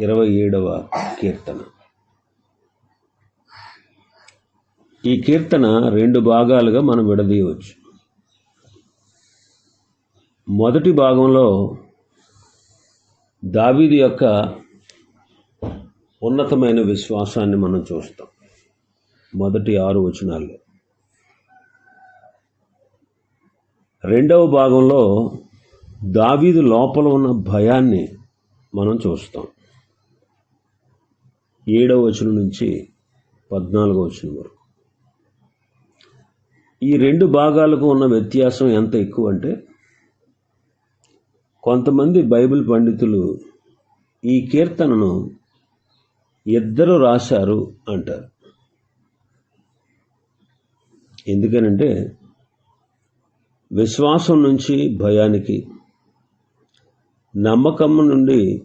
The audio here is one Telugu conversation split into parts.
ఇరవై ఏడవ కీర్తన. ఈ కీర్తన రెండు భాగాలుగా మనం విడదీయవచ్చు. మొదటి భాగంలో దావీది యొక్క ఉన్నతమైన విశ్వాసాన్ని మనం చూస్తాం. మొదటి ఆరు వచనాల్లో. రెండవ భాగంలో దావీదు లోపల ఉన్న భయాన్ని మనం చూస్తాం. ఏడవ వచనం నుంచి పద్నాలుగో వచనం వరకు. ఈ రెండు భాగాలకు ఉన్న వ్యత్యాసం ఎంత ఎక్కువ అంటే కొంతమంది బైబిల్ పండితులు ఈ కీర్తనను ఇద్దరు రాశారు అంటారు. ఎందుకనంటే విశ్వాసం నుంచి భయానికి నమ్మకం నుండి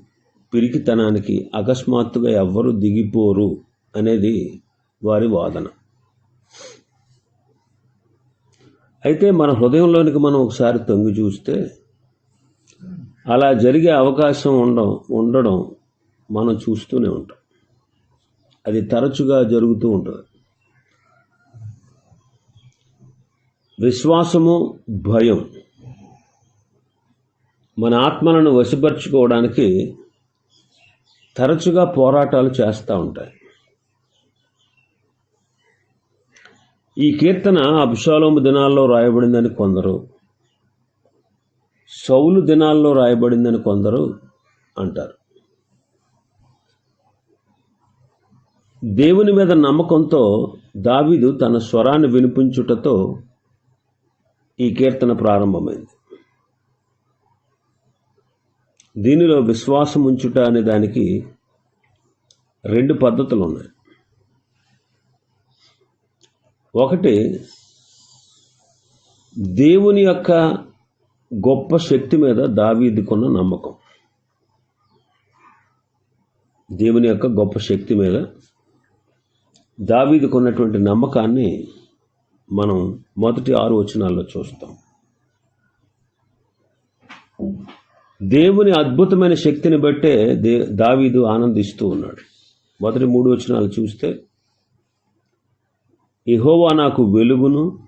పిరికితనానికి అకస్మాత్తుగా ఎవ్వరు దిగిపోరు అనేది వారి వాదన. అయితే మన హృదయంలోనికి మనం ఒకసారి తొంగి చూస్తే అలా జరిగే అవకాశం ఉండడం ఉండడం మనం చూస్తూనే ఉంటాం. అది తరచుగా జరుగుతూ ఉంటుంది. విశ్వాసము భయం మన ఆత్మలను వశపరుచుకోవడానికి తరచుగా పోరాటాలు చేస్తూ ఉంటాయి. ఈ కీర్తన అబ్షాలోము దినాల్లో రాయబడిందని కొందరు సౌలు దినాల్లో రాయబడిందని కొందరు అంటారు. దేవుని మీద నమ్మకంతో దావీదు తన స్వరాన్ని వినిపించుటతో ఈ కీర్తన ప్రారంభమైంది. దీనిలో విశ్వాసం ఉంచుట అనే దానికి రెండు పద్ధతులు ఉన్నాయి ఒకటి దేవుని యొక్క గొప్ప శక్తి మీద దావీదుకున్న నమ్మకం. దేవుని యొక్క గొప్ప శక్తి మీద దావీదుకున్నటువంటి నమ్మకాన్ని మనం మొదటి ఆరు వచనాల్లో చూస్తాం. దేవుని అద్భుతమైన శక్తిని బట్టే దే దావీదు ఆనందిస్తూ ఉన్నాడు. మొదటి మూడు వచనాలు చూస్తే ఇహోవా నాకు వెలుగును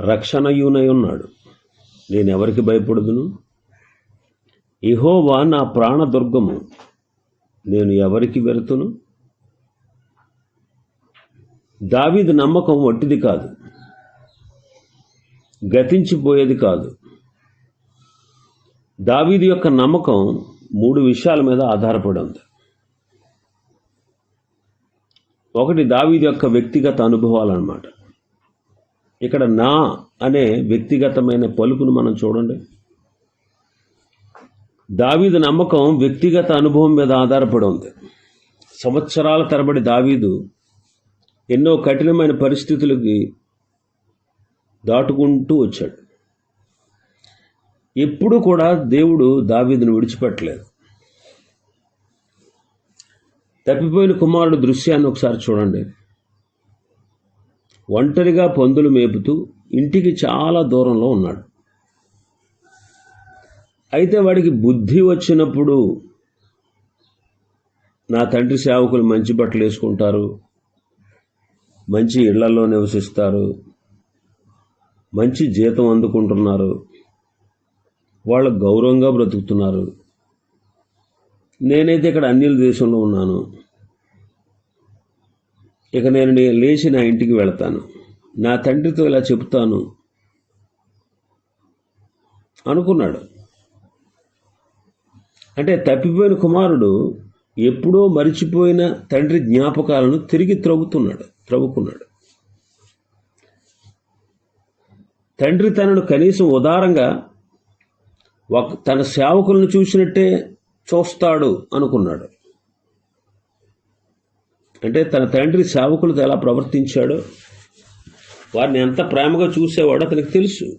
రక్షణయునై ఉన్నాడు. నేను ఎవరికి భయపడదును? ఇహోవా నా ప్రాణదుర్గము నేను ఎవరికి వెరుతును? దావీదు నమ్మకం వట్టిది కాదు. గతించిపోయేది కాదు. దావీది యొక్క నమ్మకం మూడు విషయాల మీద ఆధారపడి ఉంది. ఒకటి దావీది యొక్క వ్యక్తిగత అనుభవాలు అనమాట ఇక్కడ నా అనే వ్యక్తిగతమైన పలుకును మనం చూడండి. దావీదు నమ్మకం వ్యక్తిగత అనుభవం మీద ఆధారపడి ఉంది. సంవత్సరాల తరబడి దావీదు ఎన్నో కఠినమైన పరిస్థితులకి దాటుకుంటూ వచ్చాడు. ఎప్పుడు కూడా దేవుడు దావీదును విడిచిపెట్టలేదు. తప్పిపోయిన కుమారుడు దృశ్యాన్ని ఒకసారి చూడండి. ఒంటరిగా పందులు మేపుతూ ఇంటికి చాలా దూరంలో ఉన్నాడు. అయితే వాడికి బుద్ధి వచ్చినప్పుడు నా తండ్రి సేవకులు మంచి బట్టలు వేసుకుంటారు మంచి ఇళ్ళలో నివసిస్తారు మంచి జీతం అందుకుంటున్నారు వాళ్ళు గౌరవంగా బ్రతుకుతున్నారు. నేనైతే ఇక్కడ అన్యుల దేశంలో ఉన్నాను. ఇక నేను లేచి నా ఇంటికి వెళతాను. నా తండ్రితో ఇలా చెప్తాను అనుకున్నాడు. అంటే తప్పిపోయిన కుమారుడు ఎప్పుడో మరిచిపోయిన తండ్రి జ్ఞాపకాలను తిరిగి త్రవ్వుతున్నాడు త్రవ్వుకున్నాడు. తండ్రి తనను కనీసం ఉదారంగా తన సేవకులను చూసినట్టే చూస్తాడు అనుకున్నాడు. అంటే తన తండ్రి సేవకులతో ఎలా ప్రవర్తించాడో వారిని ఎంత ప్రేమగా చూసేవాడో అతనికి తెలుసు.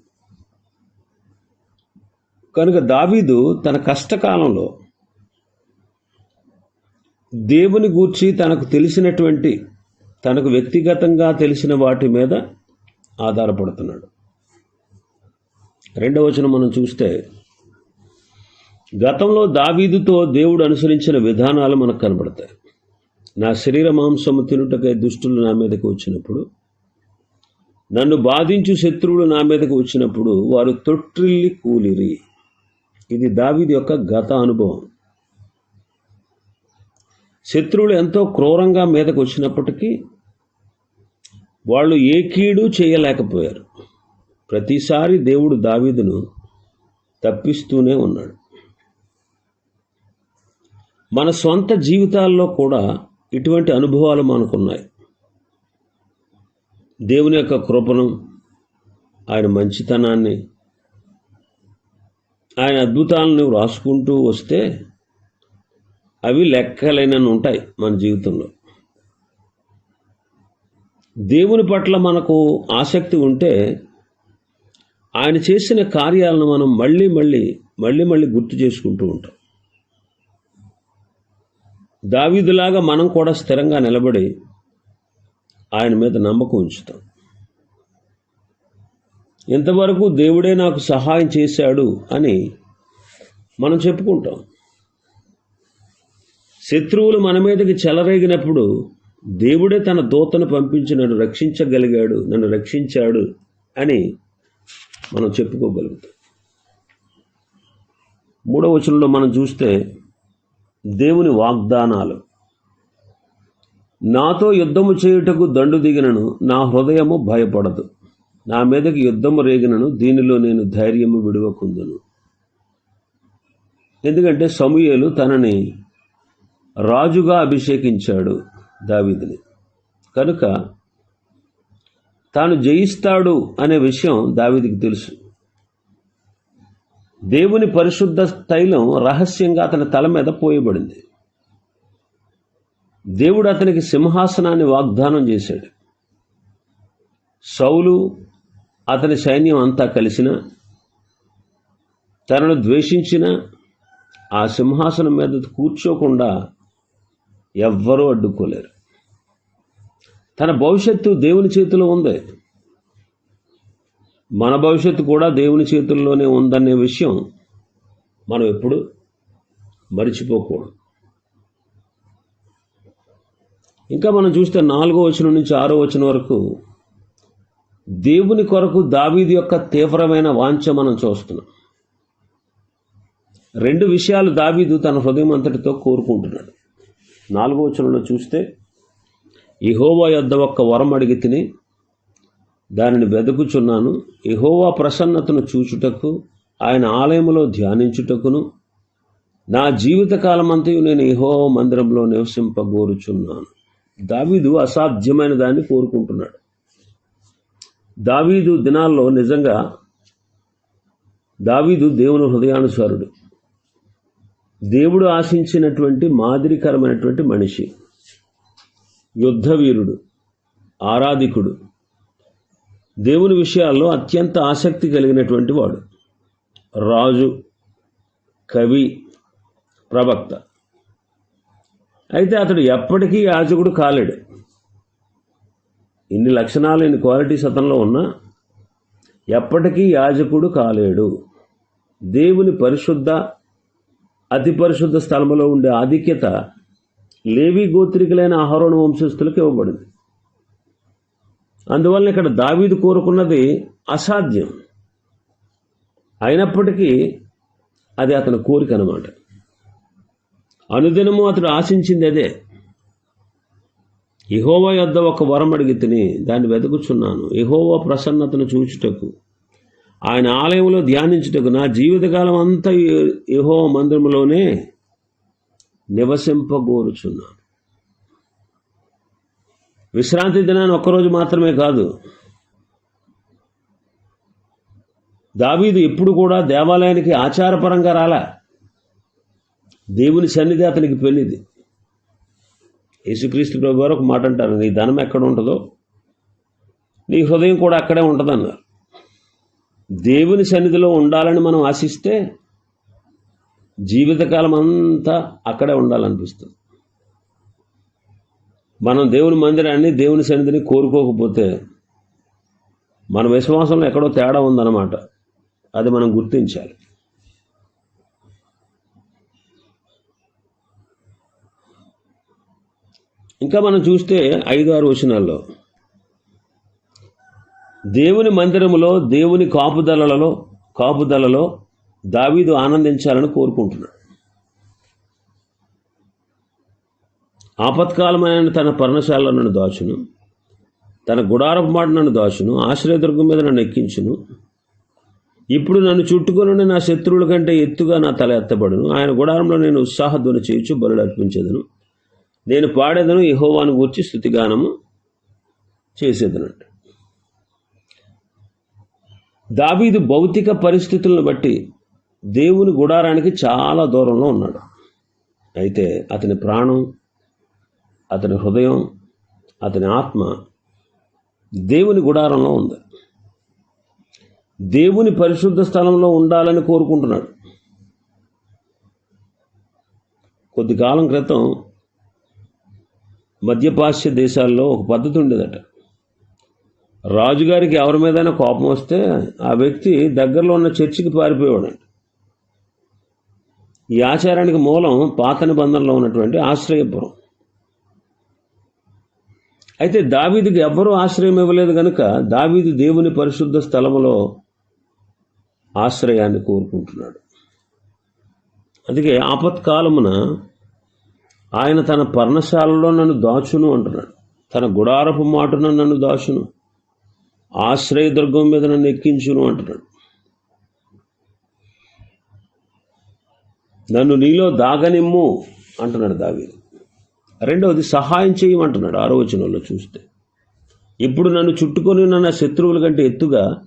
కనుక దావీదు తన కష్టకాలంలో దేవుని గూర్చి తనకు తెలిసినటువంటి తనకు వ్యక్తిగతంగా తెలిసిన వాటి మీద ఆధారపడుతున్నాడు. రెండవ వచనం మనం చూస్తే గతంలో దావీదుతో దేవుడు అనుసరించిన విధానాలు మనకు కనబడతాయి. నా శరీర మాంసము తినుటకై దుష్టులు నా మీదకి వచ్చినప్పుడు నన్ను బాధించు శత్రువులు నా మీదకి వచ్చినప్పుడు వారు తొట్టిల్లి కూలిరి. ఇది దావీది యొక్క గత అనుభవం. శత్రువులు ఎంతో క్రూరంగా మీదకు వచ్చినప్పటికీ వాళ్ళు ఏ కీడు చేయలేకపోయారు. ప్రతిసారి దేవుడు దావీదును తప్పిస్తూనే ఉన్నాడు. మన సొంత జీవితాల్లో కూడా ఇటువంటి అనుభవాలు మనకున్నాయి. దేవుని యొక్క కృపను ఆయన మంచితనాన్ని ఆయన అద్భుతాలను రాసుకుంటూ వస్తే అవి లెక్కలేనని ఉంటాయి మన జీవితంలో. దేవుని పట్ల మనకు ఆసక్తి ఉంటే ఆయన చేసిన కార్యాలను మనం మళ్ళీ మళ్ళీ మళ్ళీ మళ్ళీ గుర్తు చేసుకుంటూ ఉంటాం. దావీదులాగా మనం కూడా స్థిరంగా నిలబడి ఆయన మీద నమ్మకం ఉంచుతాం. ఇంతవరకు దేవుడే నాకు సహాయం చేశాడు అని మనం చెప్పుకుంటాం. శత్రువులు మన మీదకి చెలరేగినప్పుడు దేవుడే తన దూతను పంపించి నన్ను రక్షించగలిగాడు నన్ను రక్షించాడు అని మనం చెప్పుకోగలుగుతాం. మూడవ వచనంలో మనం చూస్తే దేవుని వాగ్దానాలు. నాతో యుద్ధము చేయుటకు దండు దిగినను నా హృదయము భయపడదు. నా మీదకి యుద్ధము రేగినను దీనిలో నేను ధైర్యము విడువకుందును. ఎందుకంటే సమూయేలు తనని రాజుగా అభిషేకించాడు దావిదిని. కనుక తాను జయిస్తాడు అనే విషయం దావీదికి తెలుసు. దేవుని పరిశుద్ధ తైలం రహస్యంగా అతని తల మీద పోయబడింది. దేవుడు అతనికి సింహాసనాన్ని వాగ్దానం చేశాడు. సౌలు అతని సైన్యం అంతా కలిసిన తనను ద్వేషించిన ఆ సింహాసనం మీద కూర్చోకుండా ఎవ్వరూ అడ్డుకోలేరు. తన భవిష్యత్తు దేవుని చేతిలో ఉంది. మన భవిష్యత్తు కూడా దేవుని చేతుల్లోనే ఉందనే విషయం మనం ఎప్పుడు మర్చిపోకూడదు. ఇంకా మనం చూస్తే నాలుగో వచనం నుంచి ఆరో వచనం వరకు దేవుని కొరకు దావీది యొక్క తీవ్రమైన వాంఛ మనం చూస్తున్నాం. రెండు విషయాలు దావీదు తన హృదయం అంతటితో కోరుకుంటున్నాడు. నాలుగో వచనంలో చూస్తే ఇహోవా యొద్ద ఒక్క వరం అడిగి తిని దానిని వెతుకుచున్నాను ఎహోవా ప్రసన్నతను చూచుటకు ఆయన ఆలయంలో ధ్యానించుటకును. నా జీవితకాలమంతయు నేను ఎహోవా మందిరంలో నివసింపగోరుచున్నాను దావీదు అసాధ్యమైన దాన్ని కోరుకుంటున్నాడు. దావీదు దినాల్లో నిజంగా దావీదు దేవుని హృదయానుసారుడు. దేవుడు ఆశించినటువంటి మాదిరికరమైనటువంటి మనిషి. యుద్ధవీరుడు ఆరాధికుడు. దేవుని విషయాల్లో అత్యంత ఆసక్తి కలిగినటువంటి వాడు. రాజు కవి ప్రవక్త. అయితే అతడు ఎప్పటికీ యాజకుడు కాలేడు. ఇన్ని లక్షణాలు ఇన్ని క్వాలిటీస్ అతనిలో ఉన్నా ఎప్పటికీ యాజకుడు కాలేడు. దేవుని పరిశుద్ధ అతి పరిశుద్ధ స్థలములో ఉండే ఆధిక్యత లేవి గోత్రికులైన ఆహరోణ వంశస్థులకు ఇవ్వబడింది. అందువలన ఇక్కడ దావీదు కోరుకున్నది అసాధ్యం. అయినప్పటికీ అది అతని కోరిక అనమాట అనుదినము అతడు ఆశించింది అదే. ఇహోవా యొద్ద ఒక వరం అడిగి తిని దాన్ని వెతుకుచున్నాను. ఇహోవా ప్రసన్నతను చూచుటకు ఆయన ఆలయంలో ధ్యానించుటకు నా జీవితకాలం అంతా ఇహోవ మందిరంలోనే నివసింపగోరుచున్నాను విశ్రాంతి దినాన్ని ఒక్కరోజు మాత్రమే కాదు. దావీదు ఎప్పుడు కూడా దేవాలయానికి ఆచారపరంగా రాలా. దేవుని సన్నిధి అతనికి పెళ్ళిది. యేసుక్రీస్తు ప్రభు ఒక మాట అంటారు నీ ధనం ఎక్కడ ఉంటుందో? నీ హృదయం కూడా అక్కడే ఉంటుందన్నారు. దేవుని సన్నిధిలో ఉండాలని మనం ఆశిస్తే జీవితకాలం అంతా అక్కడే ఉండాలనిపిస్తుంది. మనం దేవుని మందిరాన్ని దేవుని సన్నిధిని కోరుకోకపోతే మన విశ్వాసంలో ఎక్కడో తేడా ఉందన్నమాట. అది మనం గుర్తించాలి. ఇంకా మనం చూస్తే ఐదు ఆరు వచనాల్లో దేవుని మందిరములో దేవుని కాపుదలలో కాపుదలలో దావీదు ఆనందించాలని కోరుకుంటున్నాడు. ఆపత్కాలమైన తన పర్ణశాలలో నన్ను దాచును. తన గుడారపు మాట నన్ను దాచును. ఆశ్రయదుర్గం మీద నన్ను ఎక్కించును. ఇప్పుడు నన్ను చుట్టుకొని నా శత్రువుల కంటే ఎత్తుగా నా తల ఎత్తబడును. ఆయన గుడారంలో నేను ఉత్సాహధ్వని చేయొచ్చు బలు అర్పించేదను. నేను పాడేదను యహోవాను గూర్చి స్థుతిగానము చేసేదనంట. దావీదు భౌతిక పరిస్థితులను బట్టి దేవుని గుడారానికి చాలా దూరంలో ఉన్నాడు. అయితే అతని ప్రాణం అతని హృదయం అతని ఆత్మ దేవుని గుడారంలో ఉంది. దేవుని పరిశుద్ధ స్థలంలో ఉండాలని కోరుకుంటున్నాడు. కొద్ది కాలం క్రితం మధ్యపాశ్చ్య దేశాల్లో ఒక పద్ధతి ఉండేదట. రాజుగారికి ఎవరి మీదైనా కోపం వస్తే ఆ వ్యక్తి దగ్గరలో ఉన్న చర్చికి పారిపోయేవాడంట. ఈ ఆచారానికి మూలం పాత నిబంధనలో ఉన్నటువంటి ఆశ్రయపురం. అయితే దావీదుకి ఎవ్వరూ ఆశ్రయం ఇవ్వలేదు కనుక దావీదు దేవుని పరిశుద్ధ స్థలంలో ఆశ్రయాన్ని కోరుకుంటున్నాడు. అందుకే ఆపత్కాలమున ఆయన తన పర్ణశాలలో నన్ను దాచును అంటున్నాడు. తన గుడారపు మాటను నన్ను దాచును. ఆశ్రయదుర్గం మీద నన్ను ఎక్కించును అంటున్నాడు. నన్ను నీలో దాగనిమ్ము అంటున్నాడు దావీదు. రెండవది సహాయం చేయమంటున్నాడు ఆరో వచనంలో చూస్తే. ఇప్పుడు నన్ను చుట్టుకొని ఉన్న నా శత్రువుల కంటే ఎత్తుగా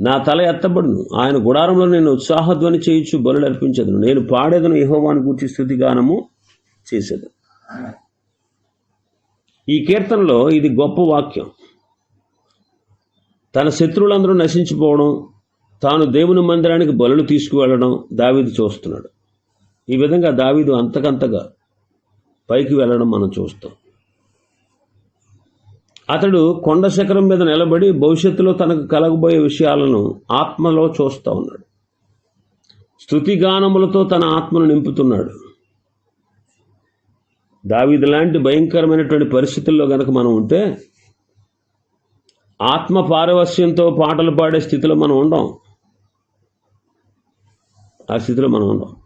నా తల ఎత్తబడును. ఆయన గుడారంలో నేను ఉత్సాహధ్వని చేయించు బలులు అర్పించదును. నేను పాడేదను యహోవాని గూర్చి స్థుతిగానము చేసేది ఈ కీర్తనలో ఇది గొప్ప వాక్యం. తన శత్రువులందరూ నశించిపోవడం తాను దేవుని మందిరానికి బలులు తీసుకువెళ్ళడం దావీదు చూస్తున్నాడు. ఈ విధంగా దావీదు అంతకంతగా పైకి వెళ్ళడం మనం చూస్తాం. అతడు కొండ శిఖరం మీద నిలబడి భవిష్యత్తులో తనకు కలగబోయే విషయాలను ఆత్మలో చూస్తూ ఉన్నాడు. స్థుతిగానములతో తన ఆత్మను నింపుతున్నాడు. దావిది లాంటి భయంకరమైనటువంటి పరిస్థితుల్లో గనక మనం ఉంటే ఆత్మ పారవస్యంతో పాటలు పాడే స్థితిలో మనం ఉండం. ఆ స్థితిలో మనం ఉండం.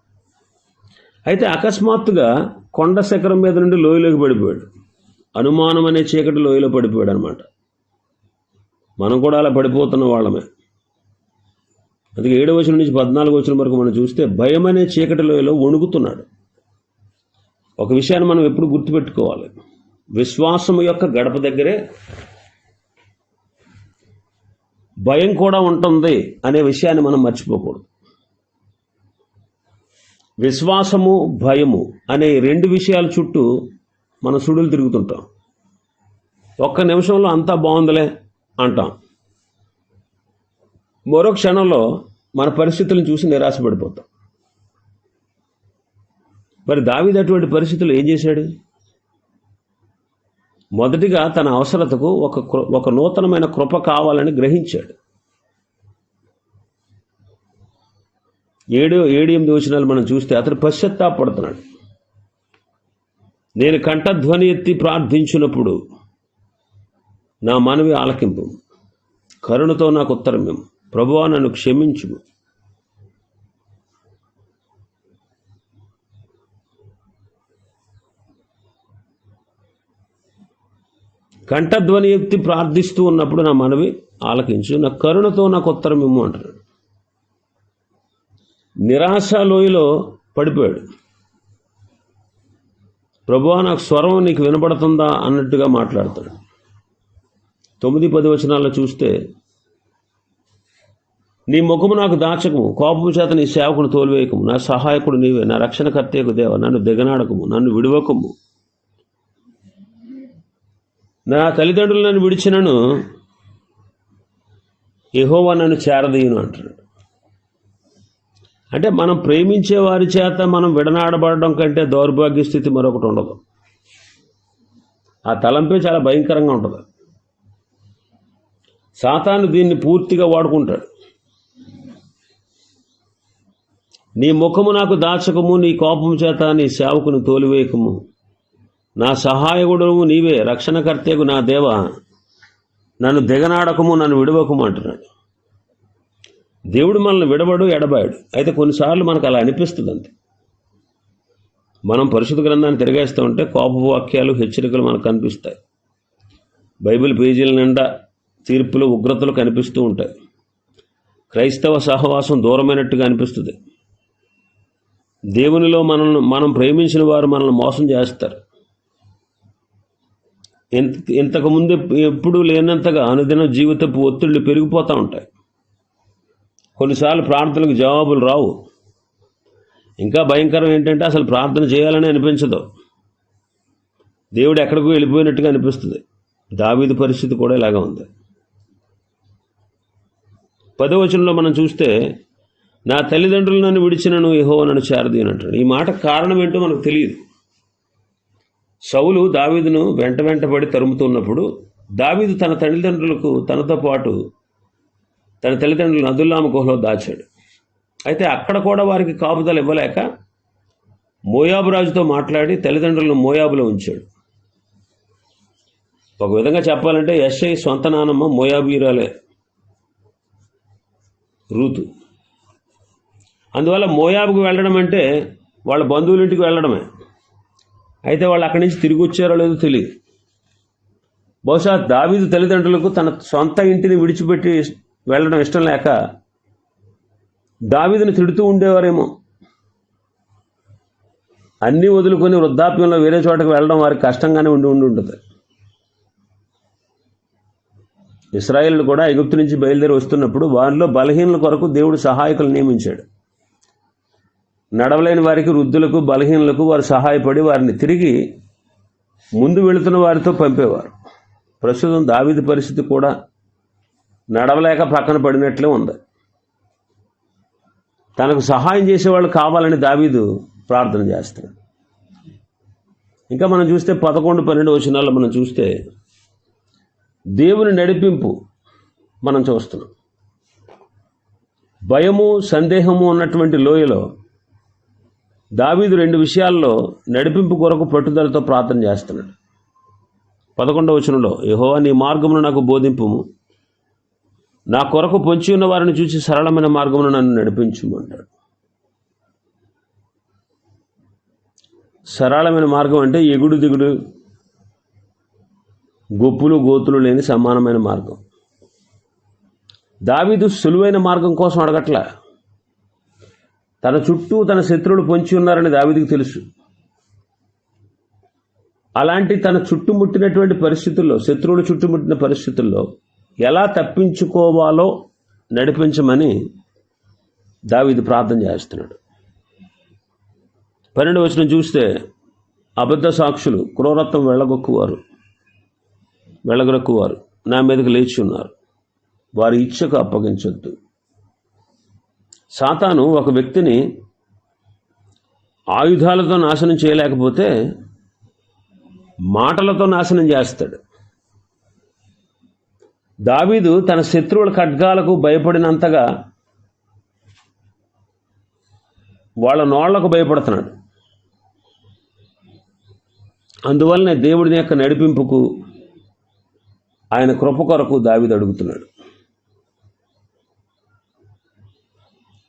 అయితే అకస్మాత్తుగా కొండ శిఖరం మీద నుండి లోయలోకి పడిపోయాడు. అనుమానం అనే చీకటి లోయలో పడిపోయాడు అనమాట మనం కూడా అలా పడిపోతున్న వాళ్ళమే. అందుకే ఏడవ వచనం నుంచి పద్నాలుగు వచనం వరకు మనం చూస్తే భయం అనే చీకటి లోయలో వణుకుతున్నాడు. ఒక విషయాన్ని మనం ఎప్పుడు గుర్తుపెట్టుకోవాలి. విశ్వాసం యొక్క గడప దగ్గరే భయం కూడా ఉంటుంది అనే విషయాన్ని మనం మర్చిపోకూడదు. విశ్వాసము భయము అనే రెండు విషయాల చుట్టూ మన సుడులు తిరుగుతుంటాం. ఒక్క నిమిషంలో అంతా బాగుందిలే అంటాం. మరో క్షణంలో మన పరిస్థితులను చూసి నిరాశపడిపోతాం. మరి దావిది అటువంటి పరిస్థితులు ఏం చేశాడు? మొదటిగా తన అవసరతకు ఒక ఒక నూతనమైన కృప కావాలని గ్రహించాడు. ఏడు ఏడు ఎనిమిది వచనాలు మనం చూస్తే అతను పశ్చాత్తాపడుతున్నాడు నేను కంఠధ్వని ఎత్తి ప్రార్థించినప్పుడు నా మనవి ఆలకింపు. కరుణతో నాకు ఉత్తరం మేము ప్రభువా నన్ను క్షమించుము. కంఠధ్వని ఎత్తి ప్రార్థిస్తూ ఉన్నప్పుడు నా మనవి ఆలకించు. నా కరుణతో నాకు ఉత్తరం ఇమ్ము అంటున్నాడు. నిరాశ లోయలో పడిపోయాడు. ప్రభువా నాకు స్వరం నీకు వినపడుతుందా అన్నట్టుగా మాట్లాడతాడు. తొమ్మిది పది వచనాల్లో చూస్తే నీ ముఖము నాకు దాచకము కోపము చేత నీ సేవకును తోలివేయకము నా సహాయకుడు నీవే నా రక్షణకర్తయకు దేవ నన్ను దిగనాడకము నన్ను విడవకము. నా తల్లిదండ్రులు నన్ను విడిచినను ఎహోవా నన్ను చేరదీయను అంటున్నాడు. అంటే మనం ప్రేమించే వారి చేత మనం విడనాడబడడం కంటే దౌర్భాగ్య స్థితి మరొకటి ఉండదు. ఆ తలంపే చాలా భయంకరంగా ఉంటుంది. సాతాను దీన్ని పూర్తిగా వాడుకుంటాడు. నీ ముఖము నాకు దాచకము నీ కోపము చేత నీ సేవకుని తోలివేయకము. నా సహాయకుడు నీవే రక్షణకర్తకు నా దేవ. నన్ను దిగనాడకము నన్ను విడవకము అంటున్నాడు. దేవుడు మనల్ని విడబడు ఎడబాయడు. అయితే కొన్నిసార్లు మనకు అలా అనిపిస్తుంది అంతే మనం పరిశుద్ధ గ్రంథాన్ని తిరగేస్తూ ఉంటే కోప వాక్యాలు హెచ్చరికలు మనకు కనిపిస్తాయి. బైబిల్ పేజీల నిండా తీర్పులు ఉగ్రతలు కనిపిస్తూ ఉంటాయి. క్రైస్తవ సహవాసం దూరమైనట్టుగా అనిపిస్తుంది. దేవునిలో మనల్ని మనం ప్రేమించిన వారు మనల్ని మోసం చేస్తారు. ఇంత ఇంతకుముందు ఎప్పుడూ లేనంతగా అనుదిన జీవితపు ఒత్తిళ్ళు పెరిగిపోతూ ఉంటాయి. కొన్నిసార్లు ప్రార్థనలకు జవాబులు రావు. ఇంకా భయంకరం ఏంటంటే అసలు ప్రార్థన చేయాలని అనిపించదు. దేవుడు ఎక్కడికో వెళ్ళిపోయినట్టుగా అనిపిస్తుంది. దావీదు పరిస్థితి కూడా ఇలాగా ఉంది. పదవచనంలో మనం చూస్తే నా తల్లిదండ్రులు నన్ను విడిచినను యహో నన్ను చేరదీనంటాడు ఈ మాట కారణం ఏంటో మనకు తెలియదు. సౌలు దావీదును వెంట వెంటబడి తరుముతున్నప్పుడు దావీదు తన తల్లిదండ్రులకు తనతో పాటు తన తల్లిదండ్రులను అదుల్లామ గుహలో దాచాడు. అయితే అక్కడ కూడా వారికి కాపుదలు ఇవ్వలేక మోయాబు రాజుతో మాట్లాడి తల్లిదండ్రులను మోయాబులో ఉంచాడు. ఒక విధంగా చెప్పాలంటే ఎస్ఐ సొంత నానమ్మ మోయాబీరాలే రూతు. అందువల్ల మోయాబుకు వెళ్ళడం అంటే వాళ్ళ బంధువుల ఇంటికి వెళ్ళడమే. అయితే వాళ్ళు అక్కడి నుంచి తిరిగి వచ్చారో లేదో తెలియదు బహుశా దావీదు తల్లిదండ్రులకు తన సొంత ఇంటిని విడిచిపెట్టి వెళ్ళడం ఇష్టం లేక దావీదుని తిడుతూ ఉండేవారేమో. అన్నీ వదులుకొని వృద్ధాప్యంలో వేరే చోటకు వెళ్ళడం వారికి కష్టంగానే ఉండి ఉండి ఉంటుంది. ఇస్రాయిల్ని కూడా ఎగుప్తు నుంచి బయలుదేరి వస్తున్నప్పుడు వారిలో బలహీనుల కొరకు దేవుడు సహాయకులు నియమించాడు. నడవలేని వారికి వృద్ధులకు బలహీనులకు వారు సహాయపడి వారిని తిరిగి ముందు వెళుతున్న వారితో పంపేవారు. ప్రస్తుతం దావిది పరిస్థితి కూడా నడవలేక పక్కన పడినట్లే ఉంది. తనకు సహాయం చేసేవాళ్ళు కావాలని దావీదు ప్రార్థన చేస్తాడు. ఇంకా మనం చూస్తే పదకొండు పన్నెండు వచనాల్లో మనం చూస్తే దేవుని నడిపింపు మనం చూస్తున్నాం. భయము సందేహము ఉన్నటువంటి లోయలో దావీదు రెండు విషయాల్లో నడిపింపు కొరకు పట్టుదలతో ప్రార్థన చేస్తున్నాడు. పదకొండవ వచనంలో యహో నీ మార్గమును నాకు బోధింపుము. నా కొరకు పొంచి ఉన్న వారిని చూసి సరళమైన మార్గమును నన్ను నడిపించుమంటాడు. సరళమైన మార్గం అంటే ఎగుడు దిగుడు గొప్పులు గోతులు లేని సమానమైన మార్గం. దావీదు సులువైన మార్గం కోసం అడగట్లా. తన చుట్టూ తన శత్రువులు పొంచి ఉన్నారని దావీదుకు తెలుసు. అలాంటి తన చుట్టుముట్టినటువంటి పరిస్థితుల్లో శత్రువులు చుట్టుముట్టిన పరిస్థితుల్లో ఎలా తప్పించుకోవాలో నడిపించమని దావిది ప్రార్థన చేస్తున్నాడు. పన్నెండు వచ్చిన చూస్తే అబద్ధ సాక్షులు క్రూరత్వం వెళ్ళగొక్కువారు వెళ్ళగొక్కువారు నా మీదకి లేచి ఉన్నారు. వారి ఇచ్చకు అప్పగించొద్దు. సాతాను ఒక వ్యక్తిని ఆయుధాలతో నాశనం చేయలేకపోతే మాటలతో నాశనం చేస్తాడు. దావీదు తన శత్రువుల ఖడ్గాలకు భయపడినంతగా వాళ్ళ నోళ్ళకు భయపడుతున్నాడు. అందువల్లనే దేవుడిని యొక్క నడిపింపుకు ఆయన కృప కొరకు దావీదు అడుగుతున్నాడు.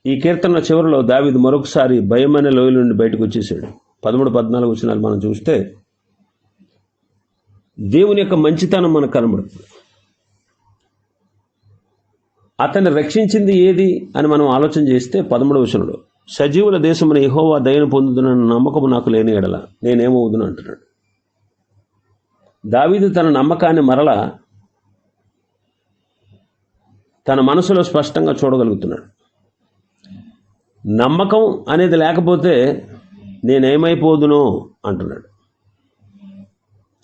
ఈ కీర్తన చివరిలో దావీదు మరొకసారి భయమైన లోయల నుండి బయటకు వచ్చేసాడు పదమూడు పద్నాలుగు వచ్చినాలు మనం చూస్తే దేవుని యొక్క మంచితనం మనకు కనబడుతుంది. అతన్ని రక్షించింది ఏది అని మనం ఆలోచన చేస్తే పదమూడవ వచనంలో సజీవుల దేశమున ఎహోవా దయను పొందుతున్న నమ్మకము నాకు లేని ఎడల నేనేమవుదును అంటున్నాడు. దావీదు తన నమ్మకాన్ని మరల తన మనసులో స్పష్టంగా చూడగలుగుతున్నాడు. నమ్మకం అనేది లేకపోతే నేనేమైపోదునో అంటున్నాడు.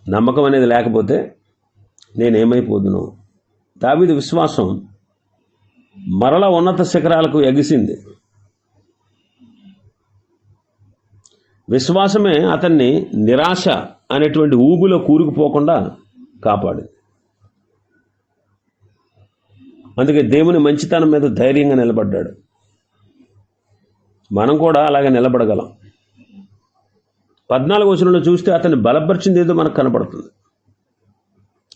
నమ్మకం అనేది లేకపోతే నేనేమైపోదును. దావీదు విశ్వాసం మరల ఉన్నత శిఖరాలకు ఎగిసింది. విశ్వాసమే అతన్ని నిరాశ అనేటువంటి ఊబులో కూరుకుపోకుండా కాపాడింది. అందుకే దేవుని మంచితనం మీద ధైర్యంగా నిలబడ్డాడు. మనం కూడా అలాగే నిలబడగలం. పద్నాలుగు వచనంలో చూస్తే అతన్ని బలపరిచింది ఏదో మనకు కనపడుతుంది.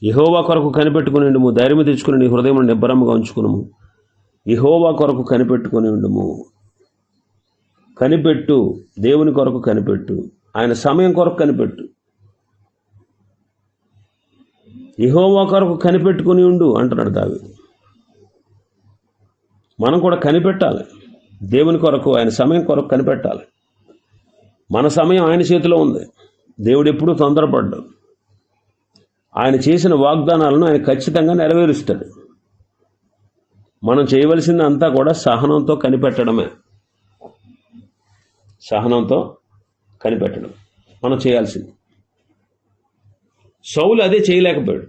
ఇహోవా కొరకు కనిపెట్టుకుని నువ్వు ధైర్యం తెచ్చుకుని నీ హృదయం నిబ్బరంగా ఉంచుకునము. ఇహోవా కొరకు కనిపెట్టుకొని ఉండము. కనిపెట్టు దేవుని కొరకు కనిపెట్టు ఆయన సమయం కొరకు కనిపెట్టు. ఇహోవా కొరకు కనిపెట్టుకుని ఉండు అంటున్నాడు దావి మనం కూడా కనిపెట్టాలి. దేవుని కొరకు ఆయన సమయం కొరకు కనిపెట్టాలి. మన సమయం ఆయన చేతిలో ఉంది. దేవుడు ఎప్పుడూ తొందరపడ్డాడు. ఆయన చేసిన వాగ్దానాలను ఆయన ఖచ్చితంగా నెరవేరుస్తాడు. మనం చేయవలసింది అంతా కూడా సహనంతో కనిపెట్టడమే. సహనంతో కనిపెట్టడం. మనం చేయాల్సింది. సౌలు అదే చేయలేకపోయాడు.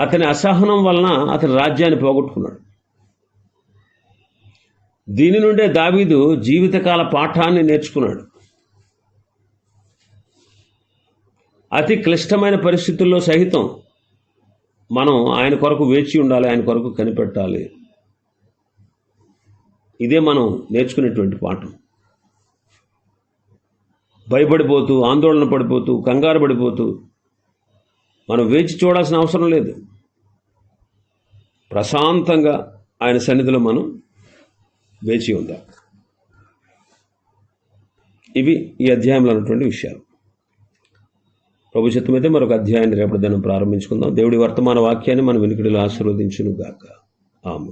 అతని అసహనం వలన అతని రాజ్యాన్ని పోగొట్టుకున్నాడు. దీని నుండే దావీదు జీవితకాల పాఠాన్ని నేర్చుకున్నాడు. అతి క్లిష్టమైన పరిస్థితుల్లో సహితం మనం ఆయన కొరకు వేచి ఉండాలి ఆయన కొరకు కనిపెట్టాలి. ఇదే మనం నేర్చుకునేటువంటి పాఠం. భయపడిపోతూ ఆందోళన పడిపోతూ కంగారు పడిపోతూ మనం వేచి చూడాల్సిన అవసరం లేదు. ప్రశాంతంగా ఆయన సన్నిధిలో మనం వేచి ఉందాం ఇవి ఈ అధ్యాయంలో ఉన్నటువంటి విషయాలు. ప్రభు చిత్తమైతే మరొక అధ్యాయాన్ని రేపటి దాన్ని ప్రారంభించుకుందాం. దేవుడి వర్తమాన వాక్యాన్ని మన వెనుకడిలో ఆశీర్వదించును గాక ఆమె